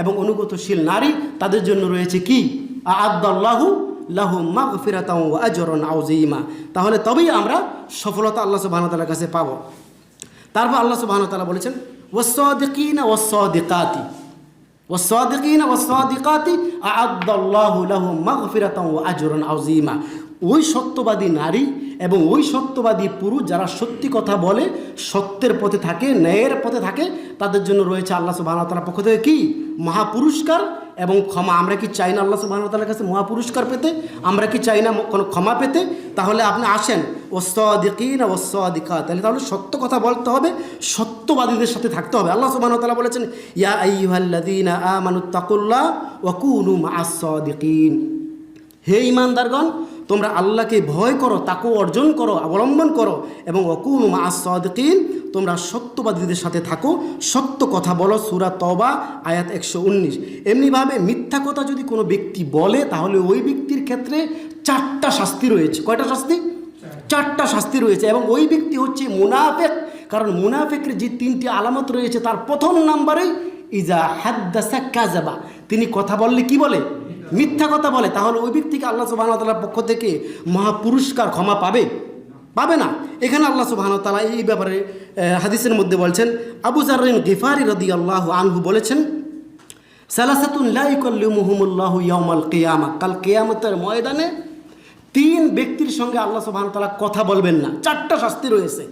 এবং অনুগতশীল নারী তাদের জন্য রয়েছে কি? আদাল্লাহু লাহু মাগফিরাতাও আজরন আউজিমা তাহলে তবেই আমরা সফলতা আল্লাহ ওয়া কাছে পাব। তারপর আল্লাহ তাআলা বলেছেন, ওয়াসসাদিকিনা ওয়াসসাদিকাতি। ওয়াসসাদিকিনা ওয়াসসাদিকাতি আ'আদ্দাল্লাহু লাহুম মাগফিরাতাও আজরন আউজিমা ওই সত্যবাদী নারী এবং ওই সত্যবাদী পুরুষ যারা সত্যি কথা বলে, সত্যের পথে থাকে, ন্যায়ের পথে থাকে, তাদের জন্য রয়েছে আল্লাহ তাআলার পক্ষ থেকে কি? মহাপুরস্কার এবং ক্ষমা। আমরা কি চাই না আল্লাহ ওয়া কাছে মহাপুরস্কার পেতে? আমরা কি চাই না কোনো ক্ষমা পেতে? তাহলে আপনি আসেন। ওসদিকিন ওসদিকাত তাহলে তাহলে সত্য কথা বলতে হবে, সত্যবাদীদের সাথে থাকতে হবে। আল্লাহ ওয়া বলেছেন, ইয়া আইয়ুহাল্লাযীনা আমানুত্তাকুল্লাহ ওয়া কুনু মা'আস-সাদিকিন। হে ইমানদারগণ তোমরা আল্লাহকে ভয় করো, তাকে অর্জন করো, অবলম্বন করো এবং অকুন মাসদিন তোমরা সত্যবাদীদের সাথে থাকো, সত্য কথা বলো, সুরা তবা আয়াত একশো উনিশ। এমনিভাবে মিথ্যা কথা যদি কোনো ব্যক্তি বলে, তাহলে ওই ব্যক্তির ক্ষেত্রে চারটা শাস্তি রয়েছে। কয়টা শাস্তি? চারটা শাস্তি রয়েছে এবং ওই ব্যক্তি হচ্ছে মুনাফেক। কারণ মুনাফেকের যে তিনটি আলামত রয়েছে, তার প্রথম নাম্বারেই, ইজা হাদ্দাসা কাজাবা তিনি কথা বললে কি বলে? মিথ্যা কথা বলে, তাহলে ওই ব্যক্তিকে আল্লাহ সুবাহতালার পক্ষ থেকে মহাপুরস্কার ক্ষমা পাবে? পাবে না। এখানে আল্লাহ সুবাহতালা এই ব্যাপারে হাদিসের মধ্যে বলছেন, আবু জারিন গিফারি রদি আল্লাহ আনহু বলেছেন, সালাসাতুন কেয়ামা। কাল কেয়ামতের ময়দানে তিন ব্যক্তির সঙ্গে আল্লাহ সুবাহতালা কথা বলবেন না। চারটা শাস্তি রয়েছে।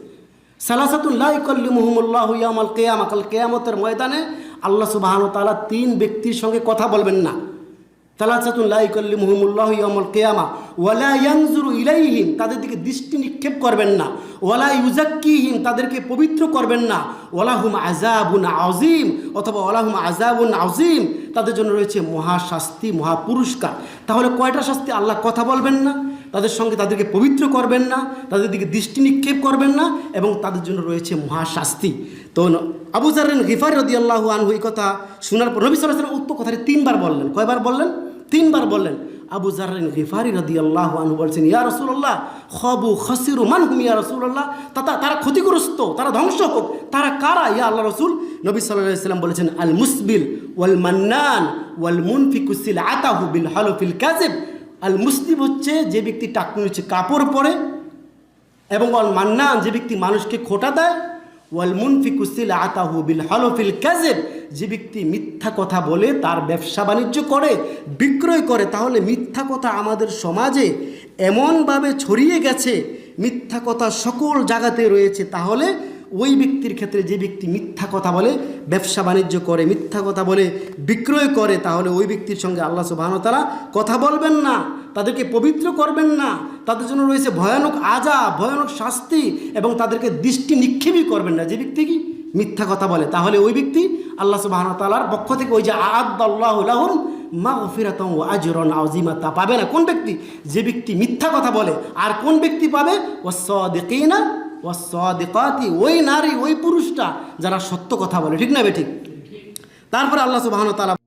মুহমুল্লাহ ইয়ামাল কেয়ামা। কাল কেয়ামতের ময়দানে আল্লাহ সুবাহতালা তিন ব্যক্তির সঙ্গে কথা বলবেন না। তালাসাতুন লাইকল্লি মুহমুল্লাহ ইয়ামুল কেয়ামা ওয়ালা ইয়ানজুরু ইলাইহিম, তাদের দিকে দৃষ্টি নিক্ষেপ করবেন না। ওয়ালা ইউজাক্কিহিম তাদেরকে পবিত্র করবেন না। ওয়ালাহুম আজাবুন আজিম অথবা ওয়ালাহুম আজাবুন আজিম তাদের জন্য রয়েছে মহাশাস্তি, মহাপুরস্কার। তাহলে কয়টা শাস্তি আল্লাহ কথা বলবেন না? তাদের সঙ্গে তাদেরকে পবিত্র করবেন না, তাদের দিকে দৃষ্টি নিক্ষেপ করবেন না, এবং তাদের জন্য রয়েছে মহাশাস্তি। তো আবু জারেন গিফার রদি আল্লাহ আনহু এই কথা শোনার পর নবী সাল্লাহ উক্ত কথাটি তিনবার বললেন। কয়বার বললেন? তিনবার বললেন, আবু জারেন গিফারি রদি আল্লাহ আনহু বলছেন, ইয়া রসুল্লাহ খবু খসিরু মান হুম, ইয়া রসুল্লাহ তাতা তারা ক্ষতিগ্রস্ত, তারা ধ্বংস হোক। তারা কারা? ইয়া আল্লাহ রসুল, নবী সাল্লাহ সাল্লাম বলেছেন, আল মুসবিল ওয়াল মান্নান ওয়াল মুনফিকুসিল আতাহু বিল হলফিল কাজেব আল মুসলিম হচ্ছে যে ব্যক্তি টাকনু হচ্ছে কাপড় পরে এবং অল মান্নান যে ব্যক্তি মানুষকে খোটা দেয় ওয়াল মুনফিকুসিল আতাহু বিল হলফিল কাজেব যে ব্যক্তি মিথ্যা কথা বলে, তার ব্যবসা বাণিজ্য করে, বিক্রয় করে, তাহলে মিথ্যা কথা আমাদের সমাজে এমনভাবে ছড়িয়ে গেছে, মিথ্যা কথা সকল জায়গাতে রয়েছে, তাহলে ওই ব্যক্তির ক্ষেত্রে যে ব্যক্তি মিথ্যা কথা বলে, ব্যবসা বাণিজ্য করে, মিথ্যা কথা বলে, বিক্রয় করে, তাহলে ওই ব্যক্তির সঙ্গে আল্লাহ সুবাহতালা কথা বলবেন না, তাদেরকে পবিত্র করবেন না, তাদের জন্য রয়েছে ভয়ানক আজা ভয়ানক শাস্তি এবং তাদেরকে দৃষ্টি নিক্ষেপই করবেন না। যে ব্যক্তি কি? মিথ্যা কথা বলে। তাহলে ওই ব্যক্তি আল্লাহ সুবাহতালার পক্ষ থেকে ওই যে আদাল্লাহুম মাগফিরাতাম ও আজরন আউজিমা তা পাবে না। কোন ব্যক্তি? যে ব্যক্তি মিথ্যা কথা বলে, আর কোন ব্যক্তি পাবে? ও সদিকিনা ও ওই নারী, ওই পুরুষটা যারা সত্য কথা বলে, ঠিক না বে ঠিক? তারপরে আল্লাহ সুবাহন তালা